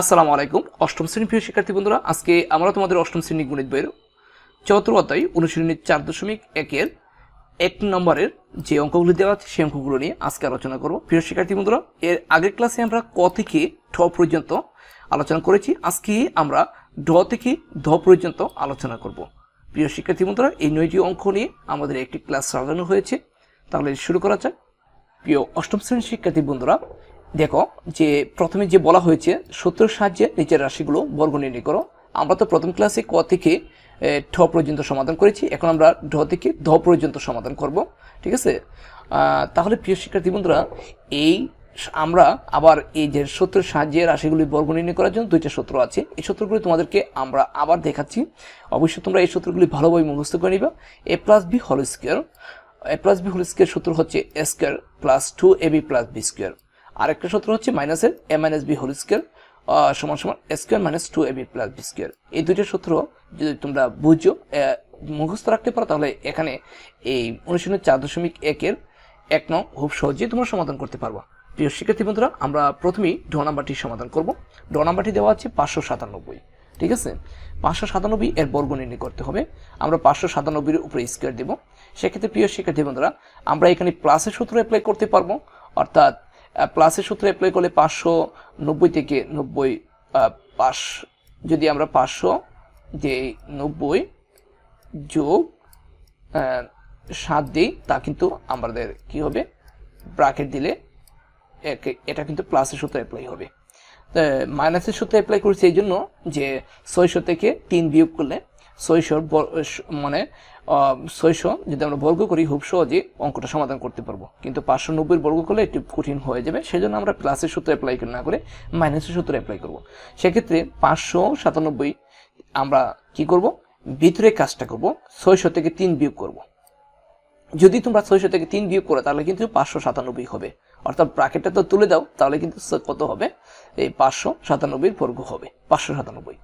আসসালামু আলাইকুম। অষ্টম শ্রেণি প্রিয় শিক্ষার্থী বন্ধুরা, আজকে আমরা তোমাদের অষ্টম শ্রেণি গণিত বইয়ের চতুর্থ অধ্যায় অনুশীলনীর চার দশমিক একের এক নম্বরের যে অঙ্কগুলি দেওয়া আছে, সেই অঙ্কগুলো নিয়ে আজকে আলোচনা করব। প্রিয় শিক্ষার্থী বন্ধুরা, এর আগের ক্লাসে আমরা ক থেকে ঠ পর্যন্ত আলোচনা করেছি। আজকে আমরা ঢ থেকে ধ পর্যন্ত আলোচনা করব। প্রিয় শিক্ষার্থী বন্ধুরা, এই নয়টি অঙ্ক নিয়ে আমাদের একটি ক্লাস সাজানো হয়েছে। তাহলে শুরু করা যাক। প্রিয় অষ্টম শ্রেণির শিক্ষার্থী বন্ধুরা দেখো, যে প্রথমে যে বলা হয়েছে, সূত্রের সাহায্যে নিচের রাশিগুলো বর্গ নির্ণয় করো। আমরা তো প্রথম ক্লাসে ক থেকে ঠ পর্যন্ত সমাধান করেছি। এখন আমরা ঢ থেকে ধ পর্যন্ত সমাধান করব। ঠিক আছে? তাহলে প্রিয় শিক্ষার্থী বন্ধুরা, এই আমরা আবার এই যে সূত্রের সাহায্যে রাশিগুলি বর্গ নির্ণয় করার জন্য দুইটা সূত্র আছে। এই সূত্রগুলি তোমাদেরকে আমরা আবার দেখাচ্ছি। অবশ্যই তোমরা এই সূত্রগুলি ভালোভাবে মুখস্থ করে নিবা। A plus B whole square A plus B whole square সূত্র হচ্ছে A square plus two A B plus B square আরেকটা সূত্র হচ্ছে মাইনাসের A minus B whole square সমান সমান A square minus two A B plus B square এই দুইটা সূত্র যদি তোমরা বুঝো মুখস্থ রাখতে পারো, তাহলে এখানে এই অনুশীলনের চার দশমিক একের এক নং খুব সহজেই তোমরা সমাধান করতে পারবা। প্রিয় শিক্ষার্থী বন্ধুরা, আমরা প্রথমেই ঢ নাম্বারটি সমাধান করব। ঢ নাম্বারটি দেওয়া আছে পাঁচশো সাতানব্বই, ঠিক আছে? পাঁচশো সাতানব্বই এর বর্গ নির্ণয় করতে হবে। আমরা পাঁচশো সাতানব্বইয়ের উপরে স্কোয়ার দেবো। সেক্ষেত্রে প্রিয় শিক্ষার্থী বন্ধুরা, আমরা এখানে প্লাসের সূত্র অ্যাপ্লাই করতে পারব, অর্থাৎ প্লাসের সূত্র অ্যাপ্লাই করলে পাঁচশো নব্বই থেকে নব্বই পাঁচ, যদি আমরা পাঁচশো যে নব্বই যোগ সাত দিই, তা কিন্তু আমাদের কি হবে? ব্রাকেট দিলে এটা কিন্তু প্লাসের সূত্র অ্যাপ্লাই হবে। মাইনাসের সূত্র অ্যাপ্লাই করেছি এই জন্য যে ছয়শো থেকে তিন বিয়োগ করলে ছয়শোর মানে ছয়শো যদি আমরা বর্গ করি, খুব সহজেই অঙ্কটা সমাধান করতে পারব। কিন্তু পাঁচশো নব্বই বর্গ করলে একটু কঠিন হয়ে যাবে, সেজন্য আমরা প্লাসের সূত্র অ্যাপ্লাই না করে মাইনাসের সূত্র অ্যাপ্লাই করব। সেক্ষেত্রে পাঁচশো সাতানব্বই আমরা কি করব? ভিতরে কাজটা করব, ছয়শো থেকে তিন বিয়োগ করব। যদি তোমরা ছয়শো থেকে তিন বিয়োগ করো, তাহলে কিন্তু পাঁচশো সাতানব্বই হবে। অর্থাৎ ব্রাকেটটা তো তুলে দাও, তাহলে কিন্তু কত হবে? এই পাঁচশো সাতানব্বই বর্গ হবে, পাঁচশো সাতানব্বই।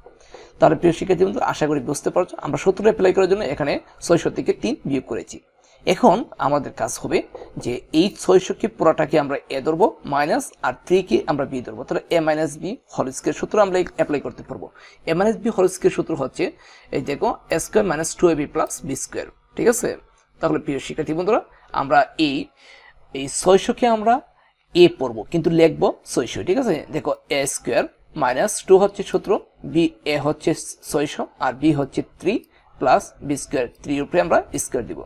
তাহলে প্রিয় শিক্ষার্থী বন্ধু, আশা করি বুঝতে পারছ, আমরা সূত্র অ্যাপ্লাই করার জন্য এখানে ছয়শো থেকে তিন বিয়োগ করেছি। এখন আমাদের কাজ হবে যে এই ছয়শোকে পুরাটাকে আমরা এ ধরবো, মাইনাস আর থ্রিকে আমরা বি ধরবো। তাহলে A minus B whole square সূত্র আমরা অ্যাপ্লাই করতে পারব। A minus B whole square সূত্র হচ্ছে, এই দেখো, A square minus two A B plus B square, ঠিক আছে? তাহলে প্রিয় শিক্ষার্থী বন্ধুরা, আমরা এই এই ছয়শোকে আমরা এ পড়ব, কিন্তু লিখব ছয়শো, ঠিক আছে? দেখো, এ স্কোয়ার মাইনাস টু হচ্ছে সূত্র, বি এ হচ্ছে ছয়শো, আর বি হচ্ছে থ্রি প্লাস বি স্কোয়ার। থ্রির উপরে আমরা স্কোয়ার দিব।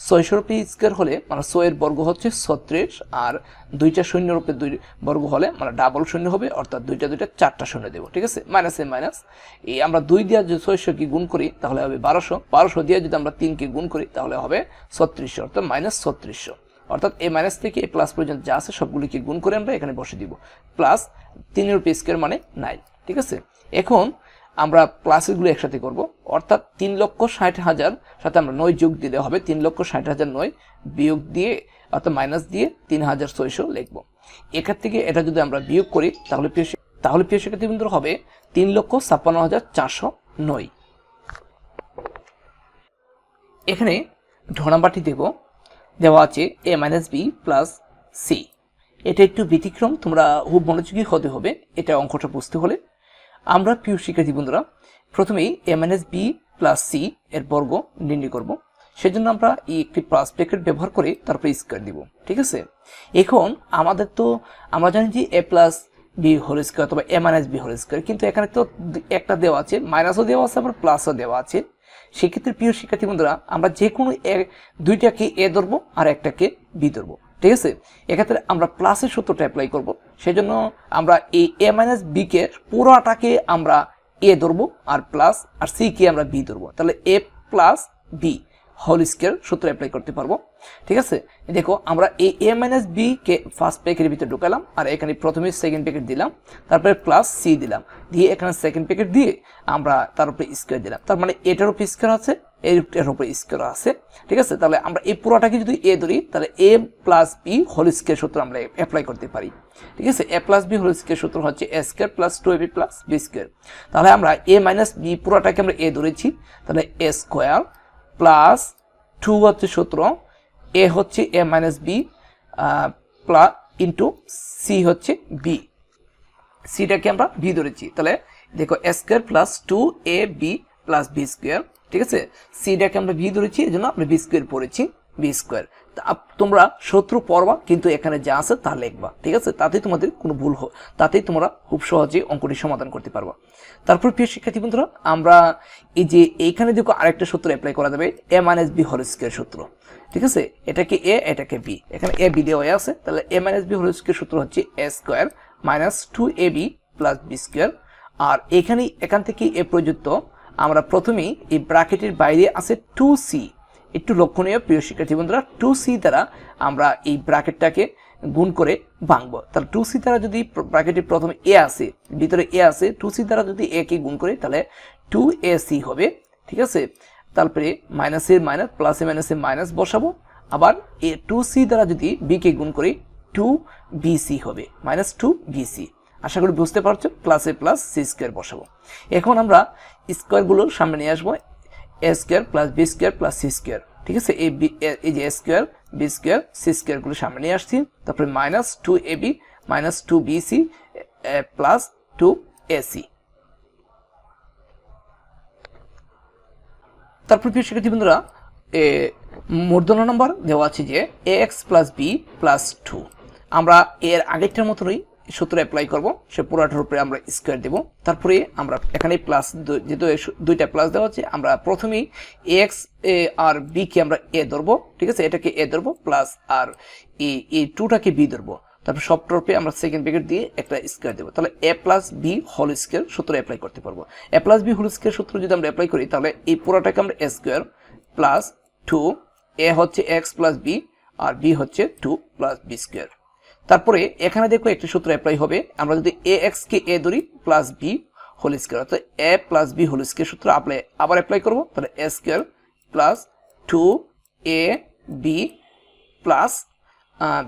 ছয়শোর উপরে স্কোয়ার হলে মানে ছয়ের বর্গ হচ্ছে ছত্রিশ, আর দুইটা শূন্যর উপরে দুই বর্গ হলে মানে ডাবল শূন্য হবে, অর্থাৎ দুইটা দুইটা চারটা শূন্য দেবো, ঠিক আছে? মাইনাসে মাইনাস এই আমরা দুই দিয়ে যদি ছয়শো কি গুণ করি, তাহলে হবে বারোশো। বারোশো দিয়ে যদি আমরা তিনকে গুণ করি, তাহলে হবে ছত্রিশশো অর্থাৎ মাইনাস ছত্রিশশো অর্থাৎ এ মাইনাস থেকে এ প্লাস পর্যন্ত যা আছে সবগুলিকে গুণ করে আমরা এখানে বসে দিব। প্লাস তিনের উপরে স্কোয়ার মানে নাইন ঠিক আছে? এখন আমরা প্লাসেরগুলো একসাথে করব। অর্থাৎ তিন লক্ষ ষাট হাজার সাথে আমরা নয় যোগ দিলে হবে তিন লক্ষ ষাট হাজার নয় বিয়োগ দিয়ে, অর্থাৎ মাইনাস দিয়ে তিন হাজার ছয়শো লিখব। এখান থেকে এটা যদি আমরা বিয়োগ করি, তাহলে প্রিয় তাহলে প্রিয় শিক্ষার্থী বন্ধুরা হবে তিন লক্ষ ছাপ্পান্ন হাজার চারশো নয়। এখানে ঢ নাম্বারটি দেব। দেওয়া আছে A minus B plus C এটা একটু ব্যতিক্রম, তোমরা খুব মনোযোগী হতে হবে এটা অঙ্কটা বুঝতে হলে। আমরা প্রিয় শিক্ষার্থী বন্ধুরা, প্রথমেই A minus B plus C এর বর্গ নির্ণয় করব। সেজন্য আমরা এই একটি প্লাস ব্র্যাকেট ব্যবহার করে তারপরে স্কোয়ার দিব ঠিক আছে? এখন আমাদের তো, আমরা জানি যে A plus B whole square অথবা A minus B whole square কিন্তু এখানে তো একটা দেওয়া আছে মাইনাসও দেওয়া আছে, আবার প্লাসও দেওয়া আছে। সেক্ষেত্রে প্রিয় শিক্ষার্থী বন্ধুরা, আমরা যে কোনো দুইটাকে এ ধরবো আর একটাকে বি ধরবো। ঠিক আছে? এক্ষেত্রে আমরা প্লাসের সূত্রটা অ্যাপ্লাই করব। সেজন্য আমরা এই এ মাইনাস বিকে পুরোটাকে আমরা এ ধরবো আর প্লাস আর সি কে আমরা বি ধরবো। তাহলে A plus B whole square সূত্র অ্যাপ্লাই করতে পারব। ঠিক আছে? দেখো, আমরা এই এ মাইনাস বি কে ফার্স্ট প্যাকেটের ভিতরে ঢুকালাম, আর এখানে প্রথমে সেকেন্ড প্যাকেট দিলাম, তারপরে প্লাস সি দিলাম। দিয়ে এখানে সেকেন্ড প্যাকেট দিয়ে আমরা তার উপরে স্কোয়ার দিলাম। তার মানে এটার উপরে স্কোয়ার আছে, এর উপরে স্কোয়ার আছে। ঠিক আছে? তাহলে আমরা এই পুরোটাকে যদি এ ধরি, তাহলে A plus B whole square সূত্র আমরা অ্যাপ্লাই করতে পারি। ঠিক আছে? A plus B whole square সূত্র হচ্ছে A square plus two A B plus B square তাহলে আমরা এ মাইনাস বি পুরোটাকে আমরা এ ধরেছি, তাহলে এ স্কোয়ার প্লাস টু হচ্ছে সূত্র এ হচ্ছে A minus B plus into C হচ্ছে বি। সিটাকে আমরা বি ধরেছি। তাহলে দেখো A square plus two A B plus B square, ঠিক আছে? সিটাকে আমরা বি ধরেছি এই জন্য আমরা বি স্কোয়ার পড়েছি, বি স্কোয়ার। তোমরা শত্রু পড়বা কিন্তু এখানে যা আছে তা লিখবা, ঠিক আছে? তাতেই তোমাদের কোনো ভুল হোক তাতেই তোমরা খুব সহজেই অঙ্কটি সমাধান করতে পারবা। তারপর প্রিয় শিক্ষার্থী বন্ধুরা, আমরা এই যে এইখানে দেখো আরেকটা সূত্র অ্যাপ্লাই করা যাবে A minus B whole square সূত্র, ঠিক আছে? এটাকে এ এটাকে বি এখানে এ বি দেওয়া আছে, তাহলে A minus B whole square সূত্র হচ্ছে A square minus two A B plus B square আর এখানে এখান থেকে এ প্রযুক্ত আমরা প্রথমেই এই ব্রাকেটের বাইরে আছে টু সি একটু লক্ষণীয়, প্রিয় শিক্ষার্থী বন্ধুরা টু সি দ্বারা আমরা এই ব্রাকেটটাকে গুণ করে ভাঙবো। তাহলে টু সি দ্বারা যদি ব্রাকেটের প্রথমে এ আসে, ভিতরে এ আসে টু সি দ্বারা যদি এ কে গুণ করে, তাহলে টু এ সি হবে, ঠিক আছে? তারপরে মাইনাসের মাইনাস প্লাসে মাইনাসে মাইনাস বসাবো। আবার এ টু সি দ্বারা যদি বি কে গুণ করি টু বিসি হবে মাইনাস টু বিসি আশা করি বুঝতে পারছ প্লাসে প্লাস সি স্কোয়ার বসাবো। এখন আমরা স্কোয়ারগুলো সামনে নিয়ে আসব। A square plus B square plus C square ঠিক আছে? এই বি এই যে A square B square C স্কোয়ারগুলো সামনে নিয়ে আসছি। তারপরে minus two A B minus two B C plus two A C তারপর প্রিয় শিক্ষার্থী বন্ধুরা, এ মূর্ধন্য নম্বর দেওয়া আছে যে A X plus B plus two আমরা এর আগেরটার মতোই সূত্র অ্যাপ্লাই করব, সে পুরাটার উপরে আমরা স্কোয়ার দেব। তারপরে আমরা এখানে প্লাস যেহেতু দুইটা প্লাস দেওয়া আছে আমরা প্রথমেই এক্স এ, আর বি কে আমরা এ ধরবো, ঠিক আছে? এটাকে এ ধরবো প্লাস আর এই এ টুটাকে বি ধরবো। তারপর সব টর্পে আমরা সেকেন্ড ব্রেকেট দিয়ে একটা স্কোয়ার দেবো। তাহলে A plus B whole square সূত্র অ্যাপ্লাই করতে পারব। A plus B whole square সূত্র যদি আমরা অ্যাপ্লাই করি, তাহলে এই পুরোটাকে আমরা A square plus two A হচ্ছে এক্স প্লাস বি আর বি হচ্ছে টু প্লাস বি স্কোয়ার তারপরে এখানে দেখো একটি সূত্র অ্যাপ্লাই হবে। আমরা যদি এ এক্স কে এ ধরি প্লাস বি হোল স্কোয়ার অর্থাৎ A plus B whole square সূত্র আপ্লাই আবার অ্যাপ্লাই করব, তাহলে A square plus two A B plus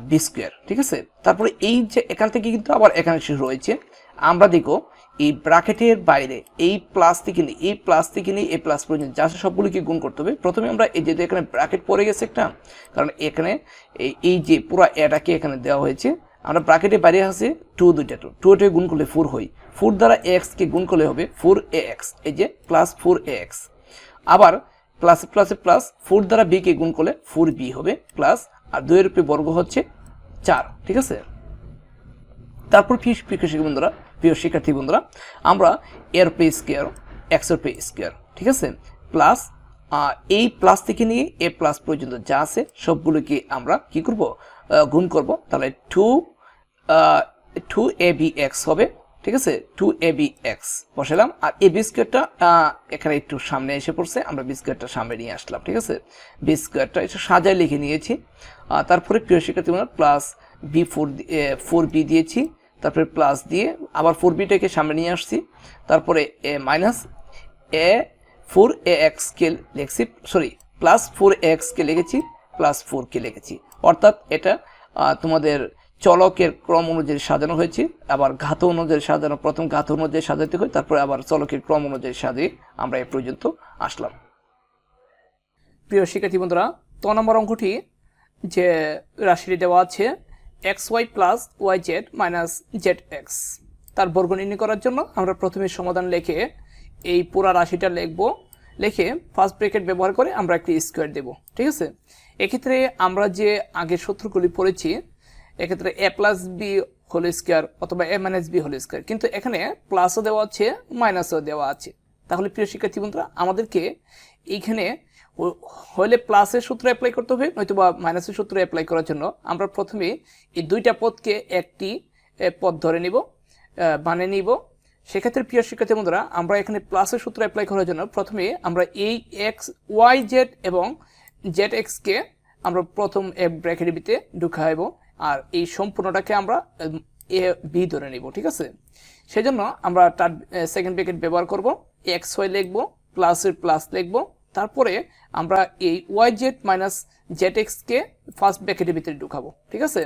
B square ঠিক আছে? তারপরে এই যে এখান থেকে কিন্তু আবার এখানে রয়েছে। আমরা দেখো এই ব্রাকেটের বাইরে, এই প্লাস থেকে নিয়ে এই প্লাস থেকে নিয়ে এই প্লাস পর্যন্ত যা সবগুলিকে গুণ করতে হবে। প্রথমে আমরা এই যেহেতু এখানে ব্রাকেট পড়ে গেছে একটা, কারণ এখানে এই যে পুরো এটাকে এখানে দেওয়া হয়েছে, আমরা ব্রাকেটের বাইরে আছে টু দুইটা টু টু টু গুণ করলে ফোর হই ফোর দ্বারা এক্সকে গুণ করলে হবে ফোর এ এক্স এই যে প্লাস ফোর এ এক্স আবার প্লাস প্লাসে প্লাস ফোর দ্বারা বি কে গুণ করলে ফোর বি হবে প্লাস আর দুইয়ের রূপে বর্গ হচ্ছে চার, ঠিক আছে? তারপর প্রিয় শিক্ষার্থী বন্ধুরা প্রিয় শিক্ষার্থী বন্ধুরা, আমরা এর পে স্কোয়ার এক্সের পে স্কোয়ার ঠিক আছে? প্লাস এই প্লাস থেকে নিয়ে এ প্লাস পর্যন্ত যা আছে, সবগুলোকে আমরা কি করব? গুণ করব। তাহলে two two A B X হবে, ঠিক আছে? টু এ বি এক্স বসালাম। আর এই বিস্কুটটা এখানে একটু সামনে এসে পড়ছে, আমরা বিস্কুটটা সামনে নিয়ে আসলাম, ঠিক আছে? বিস্কুটটা একটু সাজায় লিখে নিয়েছি। তারপরে প্রিয় শিক্ষার্থী plus B four four B দিয়েছি। তারপরে প্লাস দিয়ে আবার ফোর বিটাকে সামনে নিয়ে আসছি। তারপরে এ মাইনাস এ ফোর এ এক্সকে লিখছি সরি প্লাস ফোর এ এক্সকে লিখেছি প্লাস ফোরকে লিখেছি। অর্থাৎ এটা তোমাদের চলকের ক্রম অনুযায়ী সাজানো হয়েছে, আবার ঘাত অনুযায়ী সাজানো, প্রথম ঘাত অনুযায়ী সাজাতে হয়, তারপরে আবার চলকের ক্রম অনুযায়ী সাজিয়ে আমরা এ পর্যন্ত আসলাম। প্রিয় শিক্ষার্থী বন্ধুরা, ত নম্বর অঙ্কটি যে রাশিটি দেওয়া আছে X Y plus Y Z minus Z X তার বর্গ নির্ণয় করার জন্য আমরা প্রথমে সমাধান লিখে এই পুরা রাশিটা লিখব। লিখে ফার্স্ট ব্রেকেট ব্যবহার করে আমরা একটি স্কোয়ার দেব, ঠিক আছে? এক্ষেত্রে আমরা যে আগের সূত্রগুলি পড়েছি, এক্ষেত্রে A plus B whole square অথবা A minus B whole square কিন্তু এখানে প্লাসও দেওয়া আছে মাইনাসও দেওয়া আছে। তাহলে প্রিয় শিক্ষার্থী বন্ধুরা, আমাদেরকে এইখানে হলে প্লাসের সূত্র অ্যাপ্লাই করতে হবে নয়তো বা মাইনাসের সূত্র অ্যাপ্লাই করার জন্য আমরা প্রথমে এই দুইটা পদকে একটি পদ ধরে নিব বানিয়ে নিব। সেক্ষেত্রে প্রিয় শিক্ষার্থী বন্ধুরা, আমরা এখানে প্লাসের সূত্র অ্যাপ্লাই করার জন্য প্রথমে আমরা এই এক্স ওয়াই জেড এবং জেড এক্সকে আমরা প্রথম ব্র্যাকেটের ভিতরে ঢুকাইব আর এই সম্পূর্ণটাকে আমরা এ বি ধরে নিব, ঠিক আছে? সেজন্য আমরা তার সেকেন্ড ব্র্যাকেট ব্যবহার করব এক্স ওয়াই লিখব প্লাসের প্লাস লিখব তারপরে আমরা এই ওয়াই জেড মাইনাস জেড এক্সকে ফার্স্ট ব্র্যাকেটের ভিতরে ঢুকাবো, ঠিক আছে?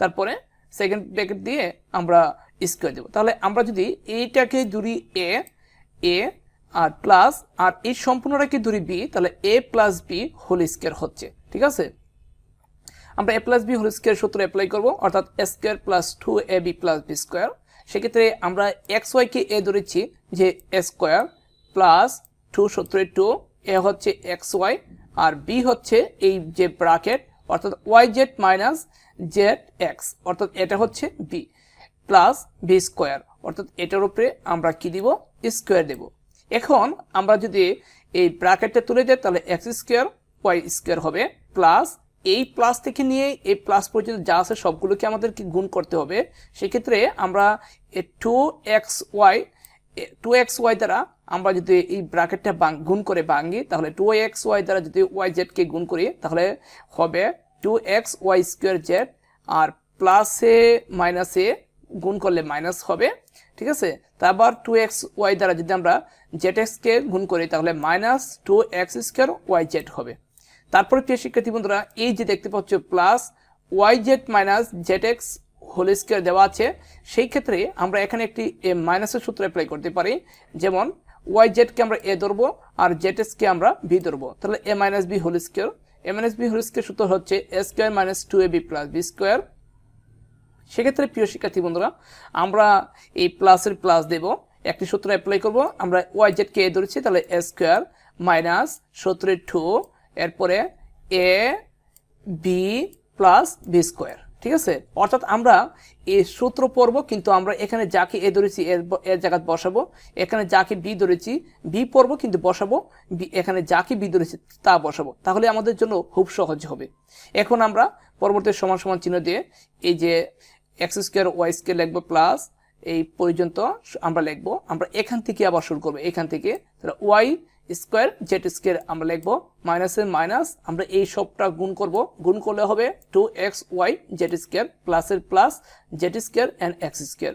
তারপরে সেকেন্ড ব্র্যাকেট দিয়ে আমরা স্কোয়ার দেবো। তাহলে আমরা যদি এইটাকে ধরি এ এ আর প্লাস আর এই সম্পূর্ণটাকে ধরি বি তাহলে A plus B whole square হচ্ছে, ঠিক আছে? আমরা A plus B whole square সূত্র অ্যাপ্লাই করব, অর্থাৎ A square plus two A B plus B square সেক্ষেত্রে আমরা এক্স ওয়াইকে এ ধরেছি যে এ স্কোয়ার প্লাস টু সত্তরের টু এ হচ্ছে এক্স ওয়াই আর বি হচ্ছে এই যে ব্রাকেট অর্থাৎ Y Z minus Z X, অর্থাৎ এটা হচ্ছে বি প্লাস বি স্কোয়ার, অর্থাৎ এটার উপরে আমরা কি দিব? স্কোয়ার দেব। এখন আমরা যদি এই ব্র্যাকেটটা তুলে যাই তাহলে এক্স স্কোয়ার, ওয়াই স্কোয়ার হবে প্লাস এই প্লাস থেকে নিয়ে এই প্লাস পর্যন্ত যা আছে সবগুলোকে আমাদেরকে গুণ করতে হবে। সেক্ষেত্রে আমরা two X Y two X Y দ্বারা আমরা যদি এই ব্র্যাকেটটা গুণ করে ভাঙি, তাহলে টু এক্স ওয়াই দ্বারা যদি ওয়াই জেডকে গুণ করি, তাহলে হবে two X Y square Z আর প্লাসে মাইনাসে গুণ করলে মাইনাস হবে, ঠিক আছে? তারপর টু এক্স ওয়াই দ্বারা যদি আমরা জেড এক্সকে গুণ করি, তাহলে minus two X square Y Z হবে। তারপরে প্রিয় শিক্ষার্থী বন্ধুরা, এই যে দেখতে পাচ্ছ plus Y Z minus Z X whole square দেওয়া আছে, সেই ক্ষেত্রে আমরা এখানে একটি এ মাইনাসের সূত্র অ্যাপ্লাই করতে পারি। যেমন ওয়াই জেডকে আমরা এ ধরবো আর জেড এসকে আমরা বি ধরবো। তাহলে A minus B whole square A minus B whole square সূত্র হচ্ছে A square minus two A B plus B square সেক্ষেত্রে প্রিয় শিক্ষার্থী বন্ধুরা, আমরা এই প্লাসের প্লাস দেব। একটি সূত্র অ্যাপ্লাই করব। আমরা ওয়াই জেডকে এ ধরেছি, তাহলে এ স্কোয়ার মাইনাস সতেরো টু এরপরে A B plus B square ঠিক আছে? অর্থাৎ আমরা এই সূত্র পড়ব, কিন্তু আমরা এখানে যাকে এ ধরেছি, এর জায়গায় বসাবো। এখানে যাকে বি ধরেছি, বি পড়ব, কিন্তু বসাবো। এখানে যাকে বি ধরেছি, তা বসাবো। তাহলে আমাদের জন্য খুব সহজ হবে। এখন আমরা পরবর্তী সমান সমান চিহ্ন দিয়ে এই যে এক্স স্কোয়ার, ওয়াই স্কোয়ার লিখব প্লাস এই পর্যন্ত আমরা লিখব। আমরা এখান থেকে আবার শুরু করব। এখান থেকে ওয়াই স্কোয়ার জেড স্কোয়ার আমরা লিখব মাইনাসের মাইনাস আমরা এই সবটা গুণ করব। গুণ করলে হবে two X Y Z square প্লাসের plus Z square and X square.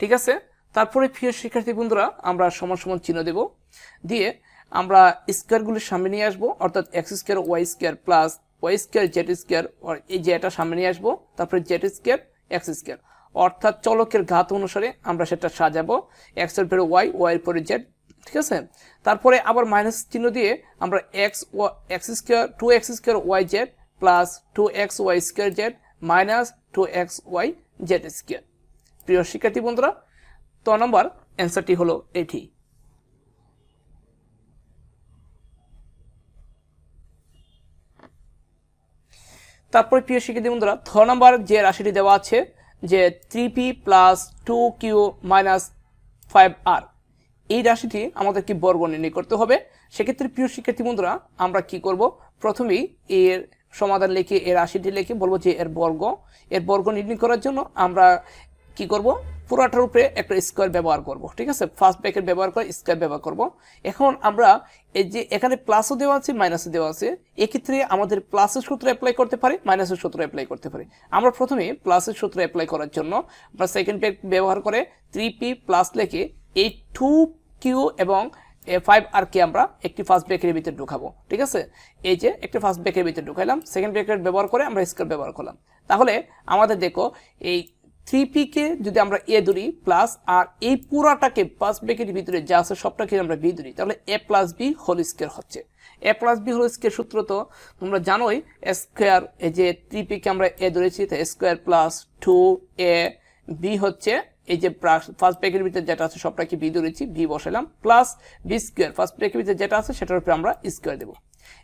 ঠিক আছে? তারপরে প্রিয় শিক্ষার্থী বন্ধুরা, আমরা সমান সমান চিহ্ন দেব। দিয়ে আমরা স্কোয়ারগুলির সামনে নিয়ে আসব, অর্থাৎ X square Y square plus Y square Z square এই যে এটা সামনে নিয়ে আসব, তারপরে জেড স্কোয়ার এক্স স্কোয়ার। অর্থাৎ চলকের ঘাত অনুসারে আমরা সেটা সাজাবো। এক্সের পরে ওয়াই ওয়াইয়ের পরে জেড ঠিক আছে? তারপরে আবার মাইনাস চিহ্ন দিয়ে আমরা X X square two X square Y Z plus two X Y square Z minus two X Y Z square প্রিয় শিক্ষার্থী বন্ধুরা, ত নম্বর অ্যান্সারটি হলো এটি। তারপরে প্রিয় শিক্ষার্থী বন্ধুরা থ নম্বর যে রাশিটি দেওয়া আছে, যে three P plus two Q minus five আর এই রাশিটি আমাদেরকে বর্গ নির্ণয় করতে হবে। সেক্ষেত্রে প্রিয় শিক্ষার্থী বন্ধুরা, আমরা কি করব? প্রথমেই এর সমাধান লিখে এর রাশিটি লিখে বলব যে এর বর্গ। এর বর্গ নির্ণয় করার জন্য আমরা কি করব? পুরাটার উপরে একটা স্কোয়ার ব্যবহার করব, ঠিক আছে? ফার্স্ট ব্যাকেট ব্যবহার করে স্কোয়ার ব্যবহার করব। এখন আমরা এই যে এখানে প্লাসও দেওয়া আছে, মাইনাসও দেওয়া আছে, এক্ষেত্রে আমাদের প্লাসের সূত্র অ্যাপ্লাই করতে পারি, মাইনাসের সূত্র অ্যাপ্লাই করতে পারি। আমরা প্রথমে প্লাসের সূত্র অ্যাপ্লাই করার জন্য আমরা সেকেন্ড ব্যাক ব্যবহার করে থ্রি পি প্লাস লেখে এই টু কিউ এবং, এ ফাইভ আর কে আমরা একটি ফার্স্ট ব্রেকের ভিতরে ঢুকাবো, ঠিক আছে? এই যে একটি ফার্স্ট ব্রেকের ভিতরে ঢুকাইলাম সেকেন্ড ব্রেকের ব্যবহার করে আমরা স্কোয়ার ব্যবহার করলাম। তাহলে আমাদের দেখো, এই থ্রি পিকে যদি আমরা এ ধরি প্লাস আর এই পুরাটাকে ফার্স্ট ব্রেকের ভিতরে যা আছে সবটাকে আমরা বি ধরি, তাহলে A plus B whole square হচ্ছে। A plus B whole square সূত্র তো তোমরা জানোই স্কোয়ার এই যে থ্রি পিকে আমরা এ ধরেছি তো square plus two A B হচ্ছে এই যে ফার্স্ট ব্রেকের ভিতরে যেটা আছে সবটাকে ভি ধরেছি ভি বসালাম প্লাস ভি স্কোয়ার ফার্স্ট ব্রেকের ভিতরে যেটা আছে সেটার উপরে আমরা স্কোয়ার দেবো।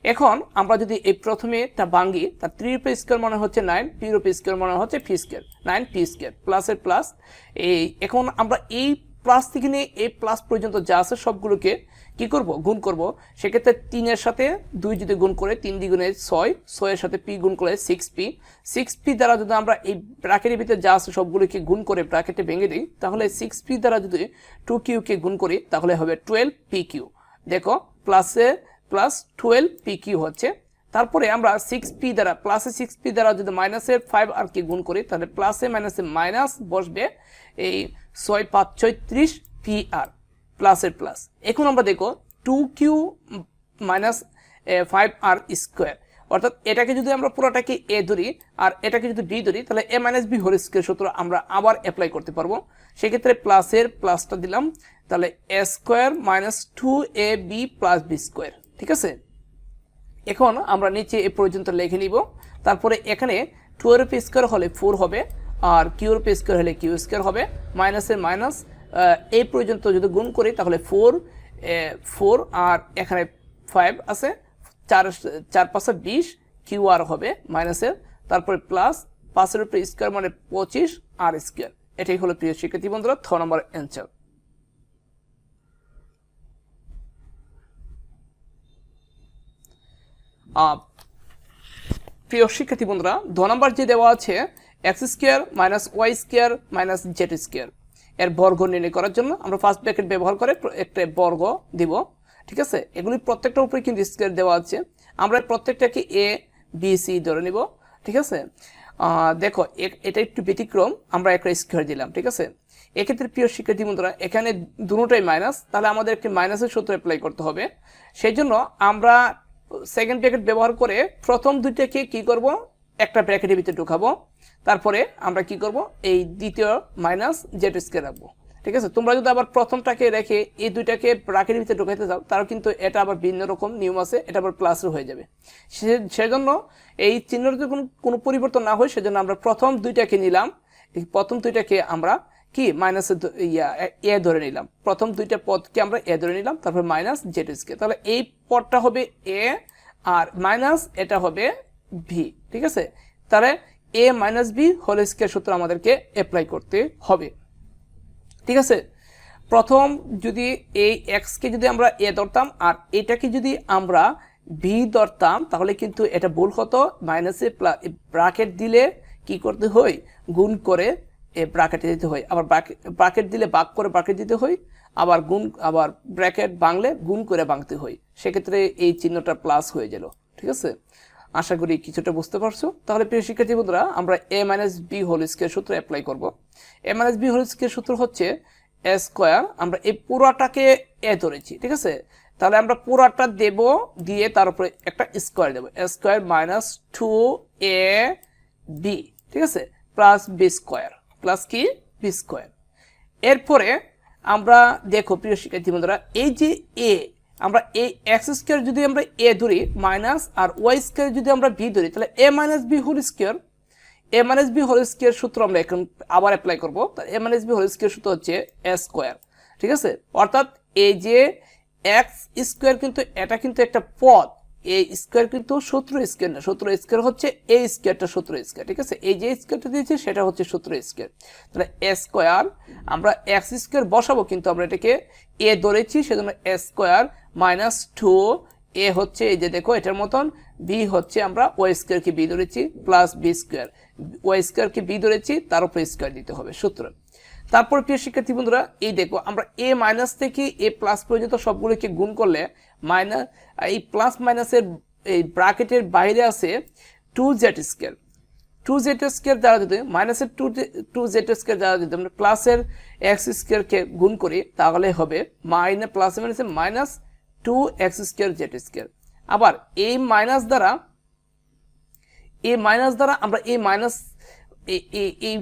এখন আমরা যদি এই প্রথমে তা ভাঙি তার থ্রি রুপি স্কোয়ার মনে হচ্ছে নাইন পি রুপি স্কোয়ার মনে হচ্ছে ফি স্কোয়ার নাইন পি স্কোয়ার প্লাসের প্লাস এই এখন আমরা এই প্লাস থেকে নিয়ে এই প্লাস পর্যন্ত যা আছে সবগুলোকে কি করব? গুণ করব। সেক্ষেত্রে তিনের সাথে দুই যদি গুণ করে তিন দ্বিগুণে ছয় ছয়ের সাথে পি গুণ করে সিক্স পি। সিক্স পি দ্বারা যদি আমরা এই ব্র্যাকেটের ভিতরে যা আছে সবগুলোকে গুণ করে ব্র্যাকেটে ভেঙে দিই, তাহলে সিক্স পি দ্বারা যদি টু কিউকে গুণ করি, তাহলে হবে টুয়েলভ পি কিউ দেখো প্লাসে প্লাস টুয়েলভ পি কিউ হচ্ছে। তারপরে আমরা সিক্স পি দ্বারা প্লাসে সিক্স পি দ্বারা যদি মাইনাসের ফাইভ আর কি গুণ করি, তাহলে প্লাসে মাইনাসে মাইনাস বসবে এই ছয় পাঁচ ছয়ত্রিশ পি আর প্লাসের প্লাস এখন আমরা দেখো টু কিউ মাইনাস ফাইভ আর স্কোয়ার অর্থাৎ এটাকে যদি আমরা পুরোটাকে এ ধরি আর এটাকে যদি বি ধরি, তাহলে A minus B whole square সূত্র আমরা আবার অ্যাপ্লাই করতে পারব। সেক্ষেত্রে প্লাসের প্লাসটা দিলাম, তাহলে A square minus two A B plus B square ঠিক আছে? এখন আমরা নিচে এ পর্যন্ত লিখে নিব। তারপরে এখানে টু এর স্কোয়ার হলে ফোর হবে, আর কিউর উপরে স্কোয়ার হলে কিউ স্কোয়ার হবে। মাইনাসের মাইনাস এই পর্যন্ত যদি গুণ করি, তাহলে ফোর ফোর আর এখানে ফাইভ আছে, চার চার পাঁচে বিশ, কিউ আর হবে মাইনাসের তারপরে প্লাস পাঁচের উপরে স্কোয়ার মানে পঁচিশ আর স্কোয়ার এটাই হলো প্রিয় শিক্ষার্থী বন্ধুরা থ নম্বর অ্যান্সার প্রিয় শিক্ষার্থী বন্ধুরা, দ নম্বর যে দেওয়া আছে X square minus Y square minus Z square এর বর্গ নির্ণয় করার জন্য আমরা ফার্স্ট ব্র্যাকেট ব্যবহার করে একটা বর্গ দিব, ঠিক আছে? এগুলি প্রত্যেকটার উপরে কিন্তু স্কোয়ার দেওয়া আছে। আমরা প্রত্যেকটাকে এ বি সি ধরে নিব, ঠিক আছে? দেখো এটা একটু ব্যতিক্রম, আমরা একটা স্কোয়ার দিলাম, ঠিক আছে? এক্ষেত্রে প্রিয় শিক্ষার্থী বন্ধুরা, এখানে দুটোটাই মাইনাস তাহলে আমাদের একটি মাইনাসের সূত্র অ্যাপ্লাই করতে হবে। সেই জন্য আমরা সেকেন্ড ব্র্যাকেট ব্যবহার করে প্রথম দুইটাকে কি করব? একটা ব্র্যাকেটের ভিতরে ঢুকাবো। তারপরে আমরা কি করব? এই দ্বিতীয় মাইনাস জেড স্কোয়ার রাখব। ঠিক আছে? তোমরা যদি আবার প্রথমটাকে রেখে এই দুইটাকে ব্র্যাকেটের ভিতরে ঢুকাইতে চাও তারও কিন্তু এটা আবার ভিন্ন রকম নিয়ম আছে, এটা আবার প্লাসও হয়ে যাবে। সেজন্য এই চিহ্নর যদি কোনো পরিবর্তন না হয়, সেজন্য আমরা প্রথম দুইটাকে নিলাম। প্রথম দুইটাকে আমরা কি? মাইনাসের ইয়া, এ ধরে নিলাম। প্রথম দুইটা পদকে আমরা এ ধরে নিলাম, তারপর মাইনাস জেড স্কোয়ার তাহলে এই পদটা হবে এ, আর মাইনাস এটা হবে ভি ঠিক আছে? তাহলে A minus B whole square সূত্র আমাদেরকে অ্যাপ্লাই করতে হবে। ঠিক আছে? প্রথম যদি এই এক্সকে যদি আমরা এ ধরতাম আর এটাকে যদি আমরা বি ধরতাম, তাহলে কিন্তু এটা ভুল হতো মাইনাসে ব্রাকেট দিলে কি করতে হয়? গুণ করে এ ব্রাকেটে দিতে হয়। আবার ব্রাকেট দিলে বাক করে ব্রাকেট দিতে হয়। আবার গুণ, আবার ব্র্যাকেট বাংলে গুণ করে বাংতে হয়। সেক্ষেত্রে এই চিহ্নটা প্লাস হয়ে গেল। ঠিক আছে? আশা করি কিছুটা বুঝতে পারছ। তাহলে প্রিয় শিক্ষার্থী বন্ধুরা, আমরা A minus B whole square সূত্র অ্যাপ্লাই করব। A minus B whole square সূত্র হচ্ছে এ স্কোয়ার আমরা এই পুরাটাকে এ ধরেছি, ঠিক আছে? তাহলে আমরা পুরাটা দেব, দিয়ে তার উপরে একটা স্কোয়ার দেবো। A square minus two A B ঠিক আছে? প্লাস বি স্কোয়ার প্লাস কি? বি স্কোয়ার এরপরে আমরা দেখো, প্রিয় শিক্ষার্থী বন্ধুরা, এই যে এ আমরা এই এক্স স্কোয়ার যদি আমরা এ ধরি মাইনাস আর ওয়াই স্কোয়ার যদি আমরা বি ধরি, তাহলে A minus B whole square A minus B whole square সূত্র আমরা এখন আবার অ্যাপ্লাই করব। A minus B whole square সূত্র হচ্ছে এ স্কোয়ার ঠিক আছে? অর্থাৎ এই যে এক্স স্কোয়ার কিন্তু, এটা কিন্তু একটা পদ এই স্কোয়ার কিন্তু সূত্র স্কোয়ার না, সূত্র স্কোয়ার হচ্ছে এই স্কোয়ারটা সূত্র স্কোয়ার ঠিক আছে? এই যে স্কোয়ারটা দিয়েছে, সেটা হচ্ছে সূত্র স্কোয়ার তাহলে এ স্কোয়ার আমরা এক্স স্কোয়ার বসাবো, কিন্তু আমরা এটাকে এ ধরেছি, সেজন্য A square minus two A হচ্ছে এই যে দেখো, এটার মতন। বি হচ্ছে আমরা ওয়াই স্কোয়ারকে বি ধরেছি প্লাস বি স্কোয়ার ওয়াই স্কোয়ারকে বি ধরেছি, তার উপরে স্কোয়ার দিতে হবে, সূত্র। তারপর প্রিয় শিক্ষার্থী বন্ধুরা, এই দেখো, আমরা এ মাইনাস থেকে এ প্লাস পর্যন্ত সবগুলোকে গুণ করলে মাইনাস এই প্লাস মাইনাসের এই ব্রাকেটের বাইরে আছে two Z square two Z square দ্বারা যদি মাইনাসের টু টু জেড স্কোয়ার দ্বারা যদি আমরা প্লাসের এক্স স্কোয়ারকে গুণ করি, তাহলে হবে মাইনাস প্লাস মাইনাসে minus two X square Z square আবার এই মাইনাস দ্বারা এই মাইনাস দ্বারা আমরা এই মাইনাস এই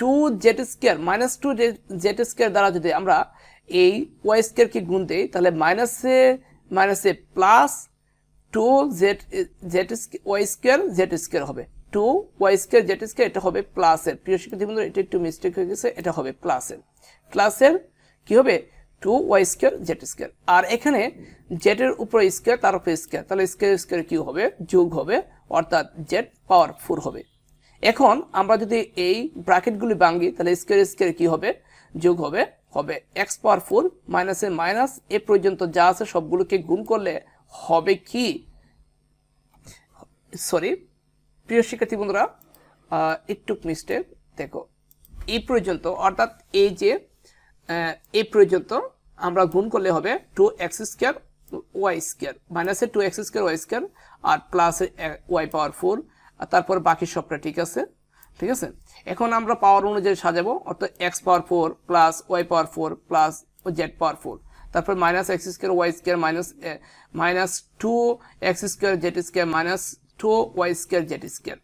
two Z square minus two Z square দ্বারা যদি আমরা এই ওয়াই স্কোয়ারকে গুণ দিই, তাহলে মাইনাসে মাইনাসে plus two Z Z Y square Z square হবে। Two Y square Z square এটা হবে প্লাসের প্রিয় শিক্ষার্থী বন্ধুরা, এটা একটু মিস্টেক হয়ে গেছে, এটা হবে প্লাসের প্লাসের কি হবে? Two Y square Z square. আর এখানে জেডের উপরে স্কোয়ার, তার উপরে স্কোয়ার। তাহলে স্কোয়ার স্কোয়ার কি হবে? যোগ হবে, অর্থাৎ জেড পাওয়ার ফোর হবে। এখন আমরা যদি এই ব্র্যাকেটগুলি ভাঙি, তাহলে স্কোয়ার স্কোয়ার কি হবে? যোগ হবে হবে এক্স পাওয়ার ফোর মাইনাসে মাইনাস। এ পর্যন্ত যা আছে সবগুলোকে গুণ করলে হবে কি? সরি, প্রিয় শিক্ষার্থী বন্ধুরা একটু মিস্টেক দেখো। এই পর্যন্ত, অর্থাৎ এই যে এই পর্যন্ত আমরা গুণ করলে হবে two X square Y square মাইনাসে two X square Y square আর প্লাসে ওয়াই পাওয়ার ফোর তারপর বাকি সবটা ঠিক আছে? ঠিক আছে? এখন আমরা পাওয়ার অনুযায়ী সাজাবো, অর্থাৎ X power four plus Y power four plus Z power four তারপর minus X square Y square minus minus two X square Z square minus two Y square Z square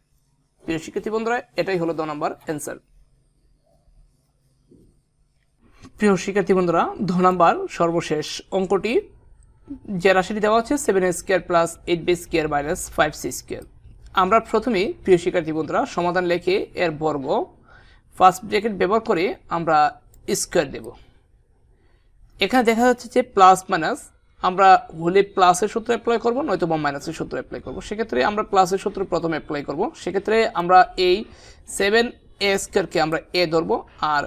প্রিয় শিক্ষার্থী বন্ধুরা, এটাই হলো দ নম্বর অ্যান্সার প্রিয় শিক্ষার্থী বন্ধুরা দ নাম্বার, সর্বশেষ অঙ্কটি। যে রাশিটি দেওয়া হচ্ছে seven square plus eight B square minus five C square আমরা প্রথমেই, প্রিয় শিক্ষার্থী বন্ধুরা, সমাধান লেখে এর বর্গ ফার্স্ট ব্র্যাকেট ব্যবহার করে আমরা স্কোয়ার দেব। এখানে দেখা যাচ্ছে যে প্লাস মাইনাস আমরা হলে প্লাসের সূত্র অ্যাপ্লাই করব, নয়তো বা মাইনাসের সূত্র অ্যাপ্লাই করব। সেক্ষেত্রে আমরা প্লাসের সূত্র প্রথমে অ্যাপ্লাই করব। সেক্ষেত্রে আমরা এই সেভেন এ স্কোয়ারকে আমরা এ ধরবো, আর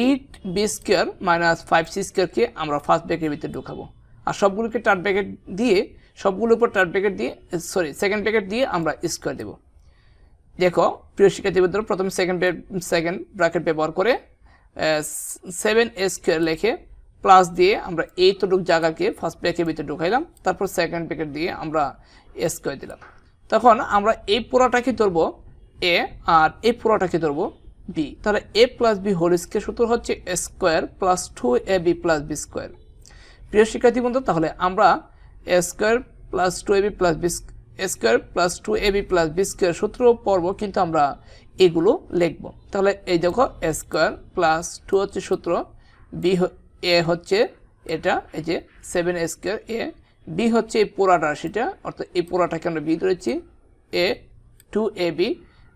eight B square minus five C স্কোয়ারকে আমরা ফার্স্ট ব্র্যাকের ভিতরে ঢুকাবো। আর সবগুলোকে টার্ট ব্র্যাকেট দিয়ে, সবগুলোর উপর টার্ট ব্র্যাকেট দিয়ে সরি সেকেন্ড ব্র্যাকেট দিয়ে আমরা স্কোয়ার দেবো। দেখো, প্রিয় শিক্ষার্থী বন্ধুরা প্রথমে সেকেন্ড সেকেন্ড ব্র্যাকেট ব্যবহার করে সেভেন এ স্কোয়ার লেখে প্লাস দিয়ে আমরা এইতটুক জায়গাকে ফার্স্ট ব্র্যাকের ভিতরে ঢুকাইলাম, তারপর সেকেন্ড ব্র্যাকেট দিয়ে আমরা এ স্কোয়ার দিলাম। তখন আমরা এই পুরোটাকে ধরবো এ আর এই পুরোটাকে ধরবো বি তাহলে A plus B whole square সূত্র হচ্ছে square plus two A B plus B square প্রিয় শিক্ষার্থী বন্ধু, তাহলে আমরা square plus two A B plus B square plus two A B plus B square সূত্র পড়ব, কিন্তু আমরা এগুলো লিখব। তাহলে এই দেখো স্কোয়ার প্লাস টু হচ্ছে সূত্র বি এ হচ্ছে এটা, এই যে সেভেন স্কোয়ার এ বি হচ্ছে এই পোড়াটা, সেটা, অর্থাৎ এই পোড়াটাকে আমরা বি ধরেছি A two A B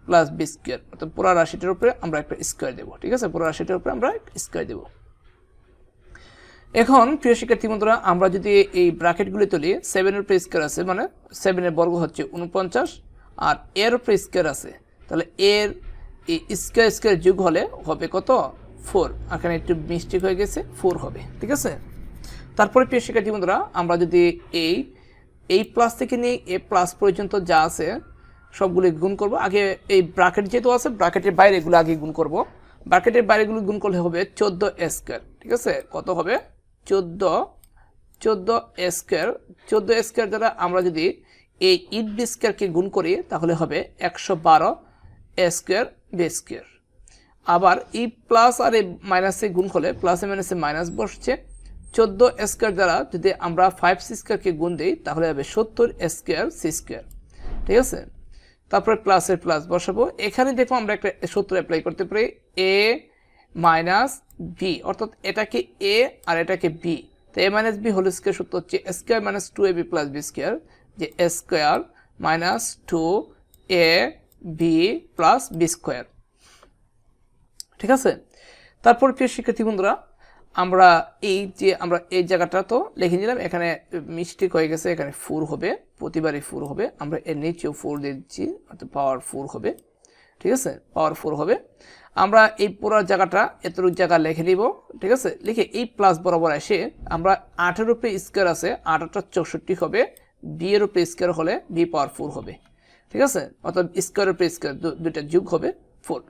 plus B square অর্থাৎ পুরা রাশিটার উপরে আমরা একটা স্কোয়ার দেবো, ঠিক আছে? পুরা রাশিটার উপরে আমরা স্কোয়ার দেবো। এখন, প্রিয় শিক্ষার্থী বন্ধুরা, আমরা যদি এই ব্র্যাকেটগুলি তুলি সেভেনের উপরে স্কোয়ার আছে মানে সেভেনের বর্গ হচ্ছে উনপঞ্চাশ আর এর উপরে স্কোয়ার আছে, তাহলে এর এই স্কোয়ার স্কোয়ার যুগ হলে হবে কত? ফোর এখানে একটু মিস্টেক হয়ে গেছে ফোর হবে, ঠিক আছে? তারপরে প্রিয় শিক্ষার্থী বন্ধুরা, আমরা যদি এই এই প্লাস থেকে নিয়ে এ প্লাস পর্যন্ত যা আছে সবগুলো গুণ করব। আগে এই ব্রাকেট যেহেতু আছে ব্রাকেটের বাইরে এগুলো আগে গুণ করব। ব্র্যাকেটের বাইরেগুলো গুণ করলে হবে চোদ্দ স্কোয়ার ঠিক আছে? কত হবে? চোদ্দ চোদ্দ স্কোয়ার চোদ্দ স্কোয়ার দ্বারা আমরা যদি এই ইট বি স্কোয়ারকে গুণ করি, তাহলে হবে একশো বারো স্কোয়ার বি স্কোয়ার আবার ই প্লাস আর এই মাইনাসে গুণ করলে প্লাসে মাইনাসে মাইনাস বসছে। চোদ্দ স্কোয়ার দ্বারা যদি আমরা ফাইভ সি স্কোয়ারকে গুণ দিই, তাহলে হবে সত্তর স্কোয়ার সি স্কোয়ার ঠিক আছে? তারপরে প্লাসের প্লাস বসাবো। এখানে দেখো আমরা একটা সূত্র অ্যাপ্লাই করতে পারি। এ মাইনাস বি অর্থাৎ এটাকে এ আর এটাকে বি তো A minus B whole square সূত্র হচ্ছে A square minus two A B plus B square যে A square minus two A B plus B square ঠিক আছে? তারপর প্রিয় শিক্ষার্থী বন্ধুরা আমরা এই যে আমরা এই জায়গাটা তো লিখে নিলাম, এখানে মিস্টেক হয়ে গেছে, এখানে ফুর হবে, প্রতিবারই ফুর হবে। আমরা এর নিচেও ফোর দিয়ে দিচ্ছি, অর্থাৎ পাওয়ার ফোর হবে। ঠিক আছে? পাওয়ার ফোর হবে। আমরা এই পুরো জায়গাটা এতটুকু জায়গা লিখে নিব, ঠিক আছে? লিখে এই প্লাস বরাবর এসে আমরা আটের উপরে স্কোয়ার আছে, আটটা চৌষট্টি হবে বি এর উপরে স্কোয়ার হলে বি পাওয়ার ফোর হবে। ঠিক আছে? অর্থাৎ স্কোয়ারের উপরে স্কোয়ার দুইটা যুগ হবে ফোর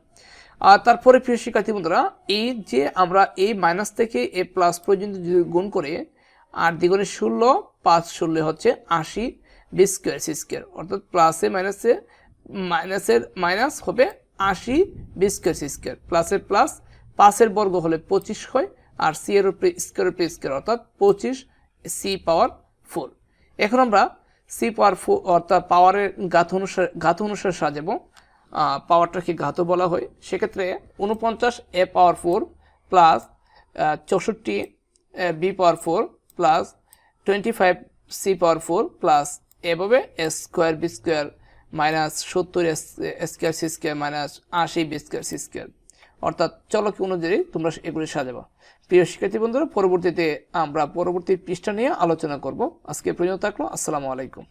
আর তারপরে প্রিয় শিক্ষার্থী বন্ধুরা, এই যে আমরা এই মাইনাস থেকে এ প্লাস পর্যন্ত যদি গুণ করে, আর দ্বিগুণে ষোলো, পাঁচ ষোলো হচ্ছে আশি বি স্কোয়ার সি স্কোয়ার অর্থাৎ প্লাসে মাইনাসে মাইনাসের মাইনাস হবে আশি বি স্কোয়ার সি স্কোয়ার প্লাসের প্লাস পাঁচের বর্গ হলে পঁচিশ হয়, আর সি এর উপরে স্কোয়ার উপরে স্কোয়ার অর্থাৎ পঁচিশ সি পাওয়ার ফোর এখন আমরা সি পাওয়ার ফোর অর্থাৎ পাওয়ারের গাত অনুসারে গাত অনুসারে সাজাবো। পাওয়ারটাকে ঘাত বলা হয়। সেক্ষেত্রে উনপঞ্চাশ এ পাওয়ার ফোর প্লাস চৌষট্টি B power four plus twenty five C power four plus এভাবে A square B square minus সত্তর স্কোয়ার সি স্কোয়ার মাইনাস আশি বি স্কোয়ার সি স্কোয়ার অর্থাৎ চলক অনুযায়ী তোমরা এগুলি সাজাবা। প্রিয় শিক্ষার্থী বন্ধুরা, পরবর্তীতে আমরা পরবর্তী পৃষ্ঠা নিয়ে আলোচনা করব। আজকে পর্যন্ত থাকল। আসসালামু আলাইকুম।